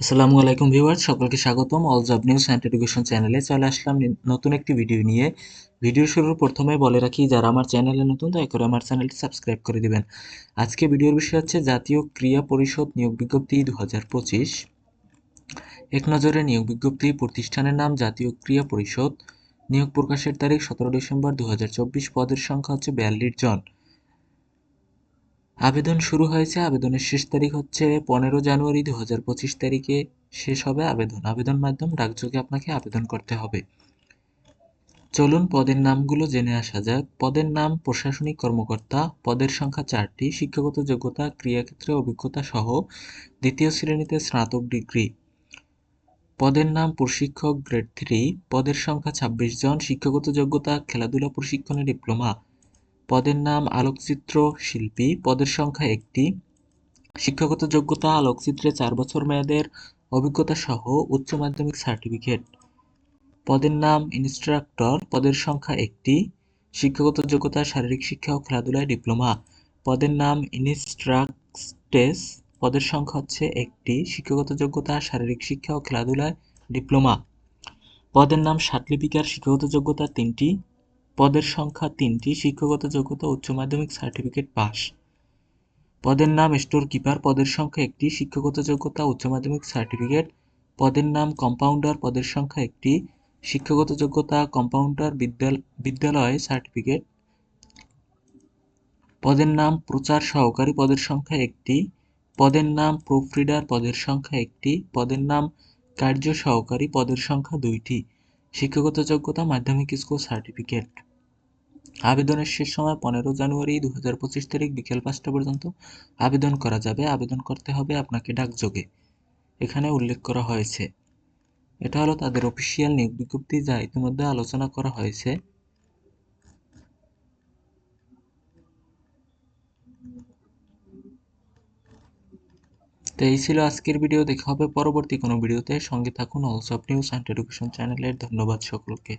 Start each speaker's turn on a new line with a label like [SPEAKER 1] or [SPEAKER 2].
[SPEAKER 1] আসসালামু আলাইকুম ভিউয়ার্স, সকলকে স্বাগতম। All job news and education চ্যানেলে চলে আসলাম নতুন একটি ভিডিও নিয়ে। ভিডিও শুরুর প্রথমে বলে রাখি, যারা আমার চ্যানেলে নতুন, দয়া করে আমার চ্যানেলটি সাবস্ক্রাইব করে দিবেন। আজকে ভিডিওর বিষয় হচ্ছে জাতীয় ক্রিয়া পরিষদ নিয়োগ বিজ্ঞপ্তি দু এক নজরে নিয়োগ বিজ্ঞপ্তি প্রতিষ্ঠানের নাম জাতীয় ক্রিয়া পরিষদ। নিয়োগ প্রকাশের তারিখ সতেরো ডিসেম্বর দু হাজার চব্বিশ। পদের সংখ্যা হচ্ছে বিয়াল্লিশ জন। আবেদন শুরু হয়েছে, আবেদনের শেষ তারিখ হচ্ছে পনেরো জানুয়ারি দু হাজার পঁচিশ তারিখে শেষ হবে আবেদন। আবেদন মাধ্যম ডাকযোগে আপনাকে আবেদন করতে হবে। চলুন পদের নামগুলো জেনে আসা যাক। পদের নাম প্রশাসনিক কর্মকর্তা, পদের সংখ্যা চারটি, শিক্ষাগত যোগ্যতা, ক্রিয়াক্ষেত্রে অভিজ্ঞতা সহ দ্বিতীয় শ্রেণীতে স্নাতক ডিগ্রি। পদের নাম প্রশিক্ষক গ্রেড থ্রি, পদের সংখ্যা ছাব্বিশ জন, শিক্ষাগত যোগ্যতা, খেলাধুলা প্রশিক্ষণে ডিপ্লোমা। পদের নাম আলোকচিত্র শিল্পী। পদের সংখ্যা একটি। শিক্ষাগত যোগ্যতা, আলোকচিত্রে চার বছর মেয়াদের অভিজ্ঞতা সহ উচ্চ মাধ্যমিক সার্টিফিকেট। পদের নাম ইনস্ট্রাক্টর। পদের সংখ্যা একটি। শিক্ষাগত যোগ্যতা, শারীরিক শিক্ষা ও খেলাধুলায় ডিপ্লোমা। পদের নাম ইনস্ট্রাক্টেস। পদের সংখ্যা হচ্ছে একটি। শিক্ষাগত যোগ্যতা, শারীরিক শিক্ষা ও খেলাধুলায় ডিপ্লোমা। পদের নাম সাতলিপিকার। শিক্ষাগত যোগ্যতা তিনটি। পদের সংখ্যা তিনটি, শিক্ষাগত যোগ্যতা, উচ্চ মাধ্যমিক সার্টিফিকেট পাস। পদের নাম স্টোর কিপার পদের সংখ্যা একটি, শিক্ষাগত যোগ্যতা, উচ্চ মাধ্যমিক সার্টিফিকেট। পদের নাম কম্পাউন্ডার, পদের সংখ্যা একটি, শিক্ষাগত যোগ্যতা, কম্পাউন্ডার, বিদ্যাল- বিদ্যালয় সার্টিফিকেট। পদের নাম প্রচার সহকারী, পদের সংখ্যা একটি। পদের নাম প্রুফরিডার, পদের সংখ্যা একটি। পদের নাম কার্য সহকারী, পদের সংখ্যা দুইটি, শিক্ষাগত যোগ্যতা, মাধ্যমিক স্কুল সার্টিফিকেট। আবেদনের শেষ সময় পনেরো জানুয়ারি দু হাজার পঁচিশ তারিখ বিকেল পাঁচটা পর্যন্ত আবেদন করা যাবে। আবেদন করতে হবে আপনাকে ডাকযোগে। এখানে উল্লেখ করা হয়েছে, এটা হলো তাদের অফিসিয়াল নিয়োগ বিজ্ঞপ্তি যা ইতিমধ্যে আলোচনা করা হয়েছে। তো এই ছিল আজকের ভিডিও। দেখা হবে পরবর্তী কোনো ভিডিওতে। সঙ্গে থাকুন অলস অফ নিউজ অ্যান্ড এডুকেশন চ্যানেলের। ধন্যবাদ সকলকে।